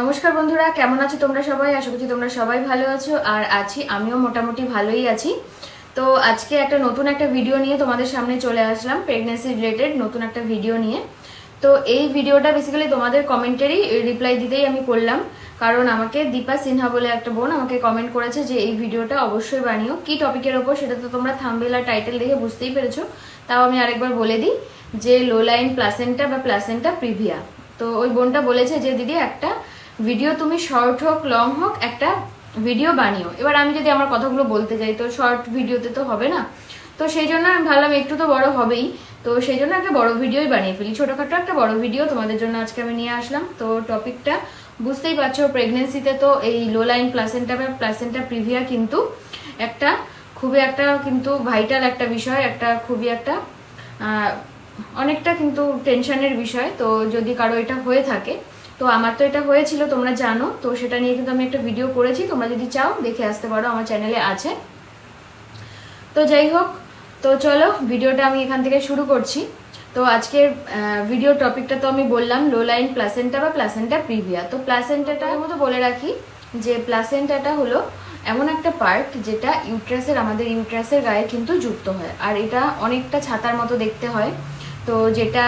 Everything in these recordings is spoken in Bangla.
নমস্কার বন্ধুরা, কেমন আছো তোমরা সবাই? আশা করছি তোমরা সবাই ভালো আছো, আর আছি, আমিও মোটামুটি ভালোই আছি। তো আজকে একটা নতুন একটা ভিডিও নিয়ে তোমাদের সামনে চলে আসলাম প্রেগনেন্সি রিলেটেড নতুন একটা ভিডিও নিয়ে। তো এই ভিডিওটা বেসিক্যালি তোমাদের কমেন্টেরই রিপ্লাই দিতেই আমি করলাম। কারণ আমাকে দীপা সিনহা বলে একটা বোন আমাকে কমেন্ট করেছে যে, এই ভিডিওটা অবশ্যই বানিও। কি টপিকের ওপর সেটা তো তোমরা থাম্বেল আর টাইটেল দেখে বুঝতেই পেরেছ। তাও আমি আরেকবার বলে দিই যে লো লাইন প্লাসেন্টা বা প্লাসেন্টা প্রিভিয়া তো ওই বোনটা বলেছে যে, দিদি, একটা ভিডিও তুমি শর্ট হোক লং হোক, একটা ভিডিও বানিও। এবার আমি যদি আমার কথাগুলো বলতে যাই, তো শর্ট ভিডিওতে তো হবে না। তো সেই জন্য আমি ভাবলাম একটু তো বড় হবেই। তো সেই জন্য একটা বড় ভিডিওই বানিয়ে ফেলি। ছোটোখাটো একটা বড় ভিডিও তোমাদের জন্য আজকে আমি নিয়ে আসলাম। তো টপিকটা বুঝতেই পারছ প্রেগনেন্সিতে তো এই লো লাইন প্লাসেন্টা বা প্লাসেন্টা প্রিভিয়া কিন্তু একটা খুবই একটা কিন্তু ভাইটাল একটা বিষয়, একটা খুবই একটা অনেকটা কিন্তু টেনশনের বিষয়। তো যদি কারও এটা হয়ে থাকে তো আমার তো এটা হয়েছিল, তোমরা জানো। তো সেটা নিয়ে কিন্তু আমি একটা ভিডিও করেছি। তোমরা যদি চাও, দেখে আসতে পারো, আমার চ্যানেলে আছে। তো যাই হোক, তো চলো ভিডিওটা আমি এখান থেকে শুরু করছি। তো আজকের ভিডিও টপিকটা তো আমি বললাম লো লাইন প্লাসেন্টা বা প্লাসেন্টা প্রিভিয়া তো প্লাসেন্টাটার মতো বলে রাখি যে প্লাসেন্টাটা হলো এমন একটা পার্ট যেটা ইউট্রাসের আমাদের ইউট্রাসের গায়ে কিন্তু যুক্ত হয়। আর এটা অনেকটা ছাতার মতো দেখতে হয়। তো যেটা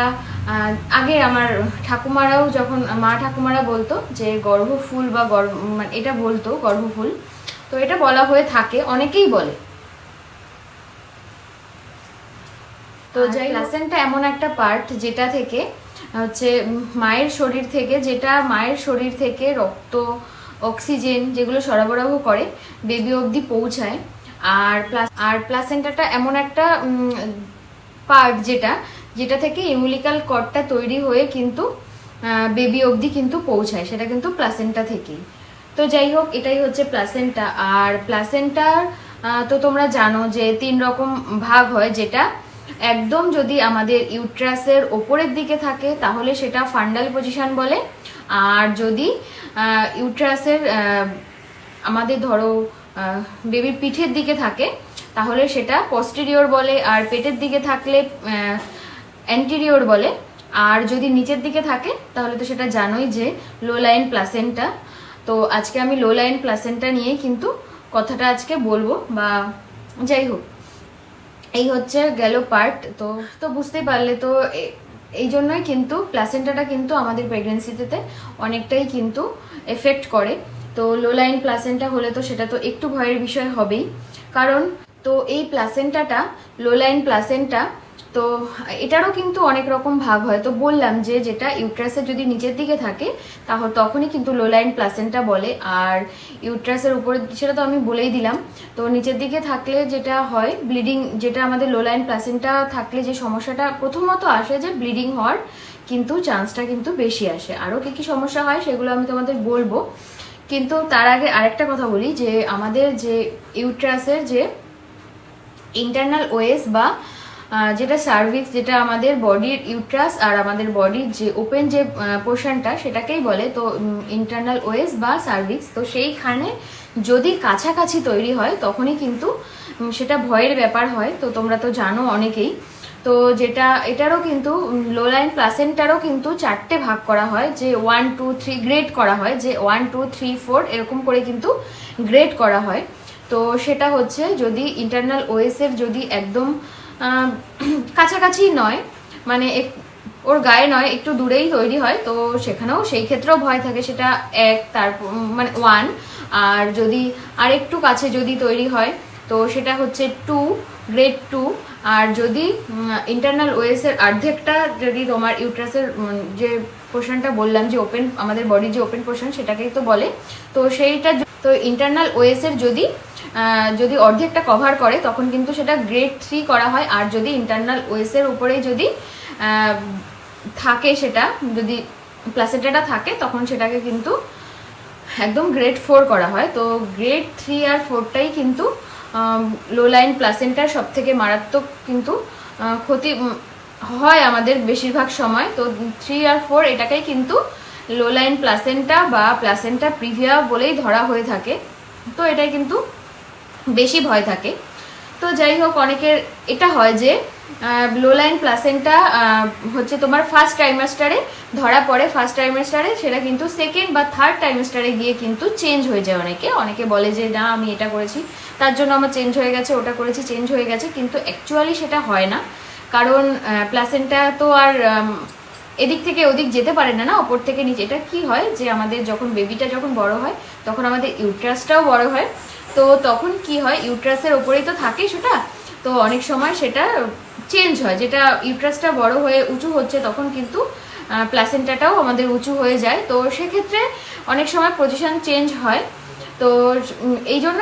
আগে আমার ঠাকুমারাও যখন মা ঠাকুমারা বলতো যে গর্ভফুল বা গর্ভ মানে এটা বলতো গর্ভফুল তো এটা বলা হয়ে থাকে অনেকেই বলে। তো যাই প্লাসেন্টা এমন একটা পার্ট যেটা থেকে হচ্ছে মায়ের শরীর থেকে যেটা মায়ের শরীর থেকে রক্ত অক্সিজেন যেগুলো সরবরাহ করে বেবি অবধি পৌঁছায়। আর প্লাস আর প্লাসেন্টাটা এমন একটা পার্ট যেটা যেটা থেকে ইমুলিক্যাল কর্ডটা তৈরি হয়ে কিন্তু বেবি অবধি কিন্তু পৌঁছায়, সেটা কিন্তু প্লাসেন্টা থেকেই। তো যাই হোক, এটাই হচ্ছে প্লাসেন্টা। আর প্লাসেন্টার তো তোমরা জানো যে তিন রকম ভাগ হয়, যেটা একদম যদি আমাদের ইউট্রাসের ওপরের দিকে থাকে, তাহলে সেটা ফান্ডাল পজিশন বলে। আর যদি ইউট্রাসের আমাদের ধরো বেবির পিঠের দিকে থাকে, তাহলে সেটা পস্টেরিয়র বলে। আর পেটের দিকে থাকলে অ্যান্টিরিয়র বলে। আর যদি নিচের দিকে থাকে, তাহলে তো সেটা জানোই যে লো লাইন প্লাসেন্টা তো আজকে আমি লো লাইন প্লাসেন্টা নিয়ে কিন্তু কথাটা আজকে বলব বা যাই হোক। এই হচ্ছে গেল পার্ট তো তো বুঝতেই পারলে তো এই জন্যই কিন্তু প্লাসেন্টাটা কিন্তু আমাদের প্রেগনেন্সিতে অনেকটাই কিন্তু এফেক্ট করে। তো লো লাইন প্লাসেন্টা হলে তো সেটা তো একটু ভয়ের বিষয় হবেই। কারণ তো এই প্লাসেন্টাটা লো লাইন প্লাসেন্টা তো এটারও কিন্তু অনেক রকম ভাগ হয়। তো বললাম যে যেটা ইউট্রাসের যদি নিচের দিকে থাকে, তাহলে তখনই কিন্তু লো লাইন প্লাসেন্টা বলে। আর ইউট্রাসের উপরে, সেটা তো আমি বলেই দিলাম। তো নিচের দিকে থাকলে যেটা হয় ব্লিডিং যেটা আমাদের লো লাইন প্লাসেন্টা থাকলে যে সমস্যাটা, প্রথমত আসে যে ব্লিডিং হওয়ার কিন্তু চান্সটা কিন্তু বেশি আসে। আরও কী কী সমস্যা হয়, সেগুলো আমি তোমাদের বলব। কিন্তু তার আগে আরেকটা কথা বলি, যে আমাদের যে ইউট্রাসের যে ইন্টারনাল ওয়েস বা যেটা সার্ভিক্স যেটা আমাদের বডির ইউট্রাস আর আমাদের বডির যে ওপেন যে পোর্শনটা সেটাকেই বলে তো ইন্টারনাল ওয়েস বা সার্ভিক্স তো সেইখানে যদি কাছাকাছি তৈরি হয়, তখনই কিন্তু সেটা ভয়ের ব্যাপার হয়। তো তোমরা তো জানো অনেকেই। তো যেটা, এটারও কিন্তু লো লাইন প্লাসেন্টারও কিন্তু চারটে ভাগ করা হয়, যে ওয়ান টু থ্রি গ্রেড করা হয়, যে ওয়ান টু থ্রি ফোর এরকম করে কিন্তু গ্রেড করা হয়। তো সেটা হচ্ছে যদি ইন্টারনাল ওয়েসের যদি একদম কাছাকাছি নয় মানে ওর গায়ে নয়, একটু দূরেই তৈরি হয়, তো সেখানেও সেই ক্ষেত্রেও ভয় থাকে, সেটা এক তারপর মানে ওয়ান আর যদি আর একটু কাছে যদি তৈরি হয়, তো সেটা হচ্ছে টু গ্রেড টু আর যদি ইন্টারনাল ওয়েসের অর্ধেকটা যদি তোমার ইউট্রাসের যে পোর্শনটা বললাম, যে ওপেন আমাদের বডির যে ওপেন পোর্শন সেটাকেই তো বলে, তো সেইটা তো ইন্টারনাল ওয়েসের যদি যদি অর্ধেকটা কভার করে, তখন কিন্তু সেটা গ্রেড থ্রি করা হয়। আর যদি ইন্টারনাল ওয়েসের উপরেই যদি থাকে সেটা, যদি প্লাসেন্টাটা থাকে, তখন সেটাকে কিন্তু একদম গ্রেড ফোর করা হয়। তো গ্রেড থ্রি আর ফোরটাই কিন্তু লো লাইন প্লাসেন্টার সব থেকে মারাত্মক কিন্তু ক্ষতি হয় আমাদের বেশিরভাগ সময়। তো থ্রি আর ফোর এটাকেই কিন্তু লো লাইন প্লাসেন্টা বা প্লাসেন্টা প্রিভিয়া বলেই ধরা হয়ে থাকে। তো এটাই কিন্তু বেশি ভয় থাকে। তো যাই হোক অনেকের এটা হয় যে লো লাইন প্লাসেন্টা হচ্ছে তোমার ফার্স্ট ট্রাইমাস্টারে ধরা পড়ে ফার্স্ট ট্রাইমাস্টারে সেটা কিন্তু সেকেন্ড বা থার্ড ট্রাইমাস্টারে গিয়ে কিন্তু চেঞ্জ হয়ে যায় অনেকে। অনেকে বলে যে, না, আমি এটা করেছি। তার জন্য আমার চেঞ্জ হয়ে গেছে, ওটা করেছি চেঞ্জ হয়ে গেছে। কিন্তু অ্যাকচুয়ালি সেটা হয় না। কারণ প্লাসেন্টা তো আর এদিক থেকে ওদিক যেতে পারে না না? ওপর থেকে নিচে। এটা কি হয় যে আমাদের যখন বেবিটা যখন বড় হয়, তখন আমাদের ইউট্রাসটাও বড় হয়। তো তখন কি হয় ইউট্রাসের ওপরেই তো থাকে সেটা। তো অনেক সময় সেটা চেঞ্জ হয়। যেটা ইউট্রাসটা বড় হয়ে উঁচু হচ্ছে, তখন কিন্তু প্লাসেন্টাটাও আমাদের উঁচু হয়ে যায়। তো সেক্ষেত্রে অনেক সময় পজিশন চেঞ্জ হয়। তো এই জন্য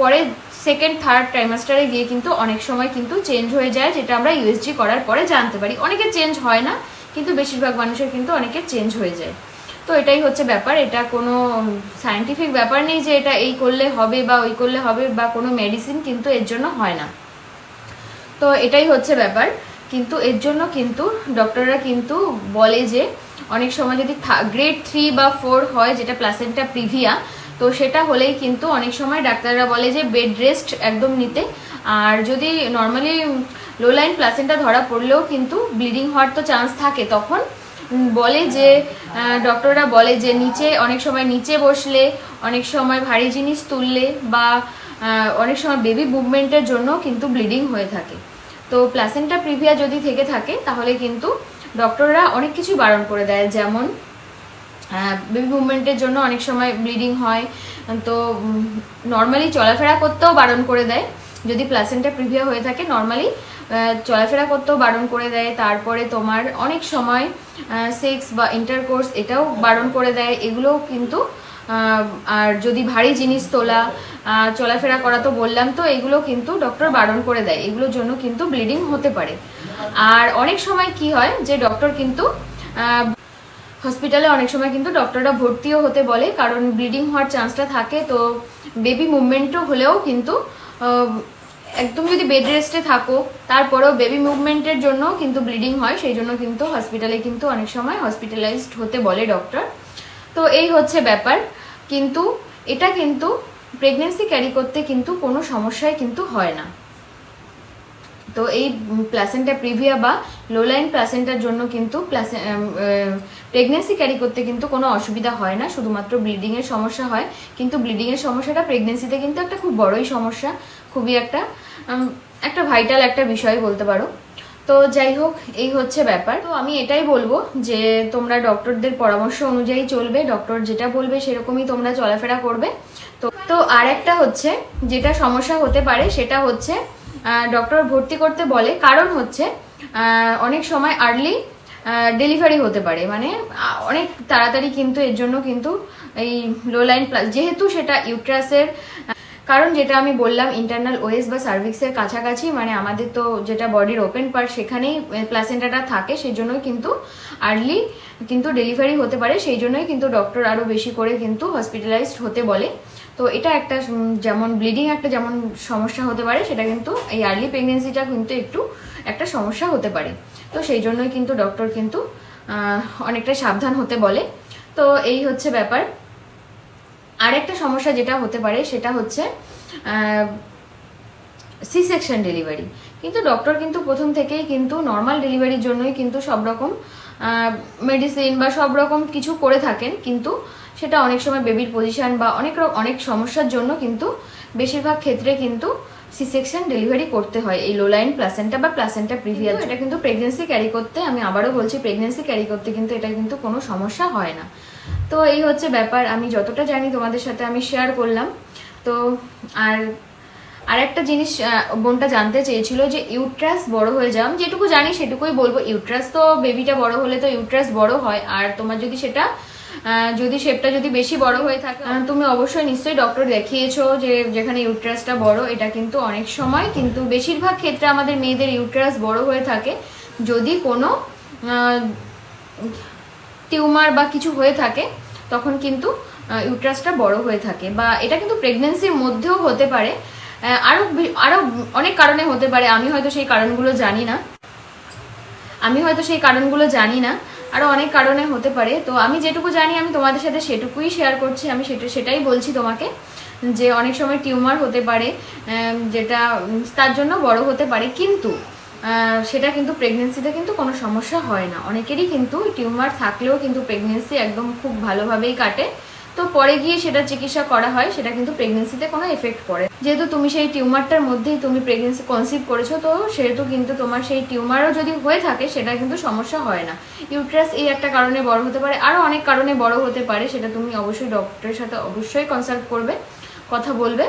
পরে সেকেন্ড থার্ড ট্রাইমাস্টারে গিয়ে কিন্তু অনেক সময় কিন্তু চেঞ্জ হয়ে যায়, যেটা আমরা ইউএসজি করার পরে জানতে পারি। অনেকে চেঞ্জ হয় না। কিন্তু বেশিরভাগ মানুষের কিন্তু অনেকের চেঞ্জ হয়ে যায়। তো এটাই হচ্ছে ব্যাপার, এটা কোনো সায়েন্টিফিক ব্যাপার নেই যে এটা এই করলে হবে বা ওই করলে হবে বা কোনো মেডিসিন কিন্তু এর জন্য হয় না। তো এটাই হচ্ছে ব্যাপার, কিন্তু এর জন্য কিন্তু ডক্টররা কিন্তু বলে যে অনেক সময় যদি গ্রেড থ্রি বা ফোর হয় যেটা প্লাসেন্টা প্রিভিয়া তো সেটা হলেই কিন্তু অনেক সময় ডাক্তাররা বলে যে বেড রেস্ট একদম নিতে। আর যদি নর্মালি লো লাইন প্লাসেন্টা ধরা পড়লেও কিন্তু ব্লিডিং হওয়ার তো চান্স থাকে। তখন বলে যে ডক্টররা বলে যে, নিচে, অনেক সময় নিচে বসলে, অনেক সময় ভারী জিনিস তুললে বা অনেক সময় বেবি মুভমেন্টের জন্য কিন্তু ব্লিডিং হয়ে থাকে। তো প্লাসেন্টা প্রিভিয়া যদি থেকে থাকে, তাহলে কিন্তু ডক্টররা অনেক কিছু বারণ করে দেয়। যেমন বেবি মুভমেন্টের জন্য অনেক সময় ব্লিডিং হয়। তো নর্মালি চলাফেরা করতেও বারণ করে দেয়। যদি প্লাসেন্টা প্রিভিয়া হয়ে থাকে নর্মালি চলাফেরা করতেও বারণ করে দেয়। তারপরে তোমার অনেক সময় সেক্স বা ইন্টারকোর্স এটাও বারণ করে দেয়। এগুলোও কিন্তু আর যদি ভারী জিনিস তোলা চলাফেরা করা তো বললাম তো, এগুলো কিন্তু ডক্টর বারণ করে দেয়। এগুলোর জন্য কিন্তু ব্লিডিং হতে পারে। আর অনেক সময় কি হয় যে ডক্টর কিন্তু হসপিটালে অনেক সময় কিন্তু ডক্টররা ভর্তিও হতে বলে। কারণ ব্লিডিং হওয়ার চান্সটা থাকে। তো বেবি মুভমেন্টও হলেও কিন্তু একদম যদি বেড রেস্টে থাকো, তারপরেও বেবি মুভমেন্টের জন্য কিন্তু ব্লিডিং হয়, সেই জন্য কিন্তু হসপিটালে কিন্তু অনেক সময় হসপিটালাইজড হতে বলে ডক্টর তো এই হচ্ছে ব্যাপার। কিন্তু এটা কিন্তু প্রেগনেন্সি ক্যারি করতে কিন্তু কোনো সমস্যাই কিন্তু হয় না। তো এই প্লাসেন্টা প্রিভিয়া বা লোলাইন প্লাসেন্টার জন্য কিন্তু প্রেগনেন্সি ক্যারি করতে কিন্তু কোনো অসুবিধা হয় না। শুধুমাত্র ব্লিডিংয়ের সমস্যা হয়। কিন্তু ব্লিডিংয়ের সমস্যাটা প্রেগনেন্সিতে কিন্তু একটা খুব বড়ই সমস্যা। খুবই একটা একটা ভাইটাল একটা বিষয় বলতে পারো। তো যাই হোক, এই হচ্ছে ব্যাপার। তো আমি এটাই বলব যে, তোমরা ডক্টরদের পরামর্শ অনুযায়ী চলবে। ডক্টর যেটা বলবে সেরকমই তোমরা চলাফেরা করবে। তো তো আর একটা হচ্ছে, যেটা সমস্যা হতে পারে, সেটা হচ্ছে ডক্টর ভর্তি করতে বলে। কারণ হচ্ছে অনেক সময় আর্লি ডেলিভারি হতে পারে। মানে অনেক তাড়াতাড়ি কিন্তু, এর জন্য কিন্তু এই লো লাইন যেহেতু সেটা ইউট্রাসের কারণ যেটা আমি বললাম ইন্টারনাল ওয়েস বা সার্ভিক্সের কাছাকাছি মানে আমাদের তো যেটা বডির ওপেন পার্ট সেখানেই প্লাসেন্টাটা থাকে সেই জন্যই কিন্তু আর্লি কিন্তু ডেলিভারি হতে পারে সেই জন্যই কিন্তু ডক্টর আরও বেশি করে কিন্তু হসপিটালাইজড হতে বলে। তো এটা একটা যেমন ব্লিডিং একটা যেমন সমস্যা হতে পারে, সেটা কিন্তু এই আর্লি প্রেগনেন্সিটা কিন্তু একটু একটা সমস্যা হতে পারে। তো সেই জন্যই কিন্তু ডক্টর কিন্তু অনেকটা সাবধান হতে বলে। তো এই হচ্ছে ব্যাপার। আরেকটা সমস্যা যেটা হতে পারে, সেটা হচ্ছে সি সেকশন ডেলিভারি কিন্তু ডক্টর কিন্তু প্রথম থেকেই কিন্তু নর্মাল ডেলিভারির জন্যই কিন্তু সব রকম মেডিসিন বা সব রকম কিছু করে থাকেন। কিন্তু সেটা অনেক সময় বেবির পজিশন বা অনেক অনেক সমস্যার জন্য কিন্তু বেশিরভাগ ক্ষেত্রে কিন্তু সি সেকশন ডেলিভারি করতে হয়। এই লোলাইন প্লাসেন্টা বা প্লাসেন্টা প্রিভিয়াল এটা কিন্তু প্রেগনেন্সি ক্যারি করতে, আমি আবারও বলছি প্রেগনেন্সি ক্যারি করতে কিন্তু এটা কিন্তু কোনো সমস্যা হয় না। তো এই হচ্ছে ব্যাপার। আমি যতটা জানি তোমাদের সাথে আমি শেয়ার করলাম। তো আর আর একটা জিনিস বোনটা জানতে চেয়েছিল যে ইউট্রাস বড় হয়ে যাও যেটুকু জানি সেটুকুই বলব। ইউট্রাস তো বেবিটা বড় হলে তো ইউট্রাস বড় হয়। আর তোমার যদি সেটা যদি শেপটা যদি বেশি বড় হয়ে থাকে তুমি অবশ্যই নিশ্চয়ই ডক্টর দেখিয়েছো যে যেখানে ইউট্রাসটা বড়, এটা কিন্তু অনেক সময়। কিন্তু বেশিরভাগ ক্ষেত্রে আমাদের মেয়েদের ইউট্রাস বড় হয়ে থাকে। যদি কোনো টিউমার বা কিছু হয়ে থাকে তখন কিন্তু ইউট্রাসটা বড় হয়ে থাকে। বা এটা কিন্তু প্রেগনেন্সির মধ্যেও হতে পারে। আহ, আরও বি- আরও অনেক কারণে হতে পারে। আমি হয়তো সেই কারণগুলো জানি না। আমি হয়তো সেই কারণগুলো জানি না। আরও অনেক কারণে হতে পারে। তো আমি যেটুকু জানি আমি তোমাদের সাথে সেটুকুই শেয়ার করছি। আমি সেটা সেটাই বলছি তোমাকে যে অনেক সময় টিউমার হতে পারে যেটা তার জন্য বড় হতে পারে। কিন্তু সেটা কিন্তু প্রেগনেন্সিতে কিন্তু কোনো সমস্যা হয় না। অনেকেরই কিন্তু টিউমার থাকলেও কিন্তু প্রেগনেন্সি একদম খুব ভালোভাবেই কাটে। তো পরে গিয়ে সেটা চিকিৎসা করা হয়, সেটা কিন্তু প্রেগনেন্সিতে কোনো এফেক্ট পড়ে। যেহেতু তুমি সেই টিউমারটার মধ্যেই তুমি প্রেগনেন্সি কনসিভ করেছ, তো সেহেতু কিন্তু তোমার সেই টিউমারও যদি হয়ে থাকে, সেটা কিন্তু সমস্যা হয় না। ইউট্রাস এই একটা কারণে বড় হতে পারে। আরও অনেক কারণে বড় হতে পারে, সেটা তুমি অবশ্যই ডক্টরের সাথে অবশ্যই কনসাল্ট করবে, কথা বলবে।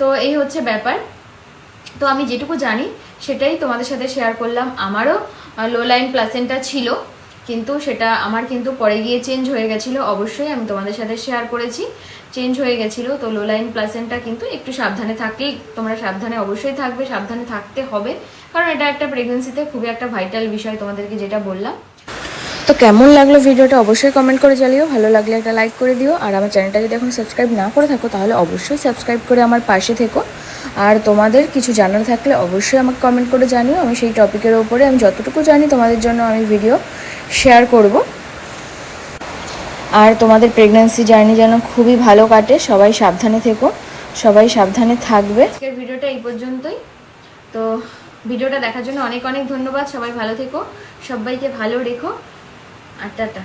তো এই হচ্ছে ব্যাপার। তো আমি যেটুকু জানি, সেটাই তোমাদের সাথে শেয়ার করলাম। আমারও লো লাইন প্লাসেন্টা ছিল, কিন্তু সেটা আমার কিন্তু পরে গিয়ে চেঞ্জ হয়ে গেছিল। অবশ্যই আমি তোমাদের সাথে শেয়ার করেছি চেঞ্জ হয়ে গেছিল। তো লো লাইন প্লাসেন্টা কিন্তু একটু সাবধানে থাকলেই, তোমরা সাবধানে অবশ্যই থাকবে, সাবধানে থাকতে হবে। কারণ এটা একটা প্রেগনেন্সিতে খুবই একটা ভাইটাল বিষয় তোমাদেরকে যেটা বললাম। তো কেমন লাগল ভিডিওটা অবশ্যই কমেন্ট করে জানিও। ভালো লাগলে একটা লাইক করে দিও। আর আমার চ্যানেলটা যদি এখন সাবস্ক্রাইব না করে থাকো, তাহলে অবশ্যই সাবস্ক্রাইব করে আমার পাশে থেকো। আর তোমাদের কিছু জানার থাকলে অবশ্যই আমাকে কমেন্ট করে জানিও। আমি সেই টপিকের ওপরে আমি যতটুকু জানি তোমাদের জন্য আমি ভিডিও শেয়ার করব। আর তোমাদের প্রেগন্যান্সি জার্নি যেন খুবই ভালো কাটে, সবাই সাবধানে থেকো, সবাই সাবধানে থাকবে। আজকের ভিডিওটা এই পর্যন্তই। তো ভিডিওটা দেখার জন্য অনেক অনেক ধন্যবাদ, সবাই ভালো থেকো, সবাইকে ভালো রেখো, আর টাটা।